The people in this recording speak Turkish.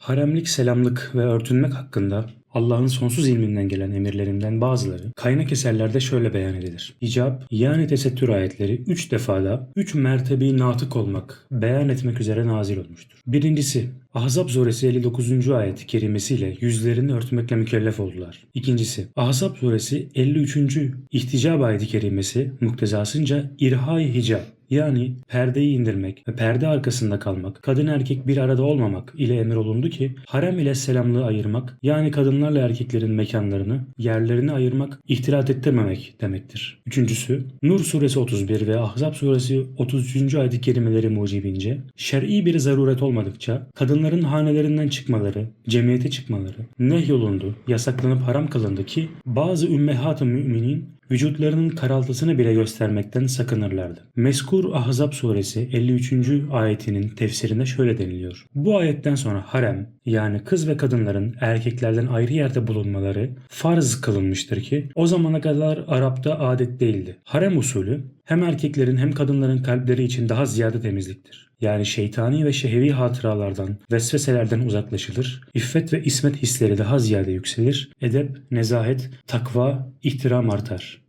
Haremlik, selamlık ve örtünmek hakkında Allah'ın sonsuz ilminden gelen emirlerinden bazıları kaynak eserlerde şöyle beyan edilir. Hicab yani tesettür ayetleri üç defada üç mertebeyi natık olmak, beyan etmek üzere nazil olmuştur. Birincisi Ahzab suresi 59. ayet-i kerimesiyle yüzlerini örtmekle mükellef oldular. İkincisi Ahzab suresi 53. ihticab ayeti kerimesi muktezasınca irhai hicab yani perdeyi indirmek ve perde arkasında kalmak, kadın erkek bir arada olmamak ile emir olundu ki harem ile selamlığı ayırmak yani kadınlarla erkeklerin mekanlarını, yerlerini ayırmak, ihtilat ettirmemek demektir. Üçüncüsü Nur suresi 31 ve Ahzab suresi 33. ayet-i kerimeleri mucibince şer'i bir zaruret olmadıkça kadınların hanelerinden çıkmaları, cemiyete çıkmaları nehyolundu, yasaklanıp haram kılındı ki bazı ümmehat-ı müminin vücutlarının karaltısını bile göstermekten sakınırlardı. Meskur Ahzab suresi 53. ayetinin tefsirinde şöyle deniliyor. Bu ayetten sonra harem yani kız ve kadınların erkeklerden ayrı yerde bulunmaları farz kılınmıştır ki o zamana kadar Arap'ta adet değildi. Harem usulü hem erkeklerin hem kadınların kalpleri için daha ziyade temizliktir. Yani şeytani ve şehevi hatıralardan, vesveselerden uzaklaşılır, iffet ve ismet hisleri daha ziyade yükselir, edep, nezahet, takva, ihtiram artar.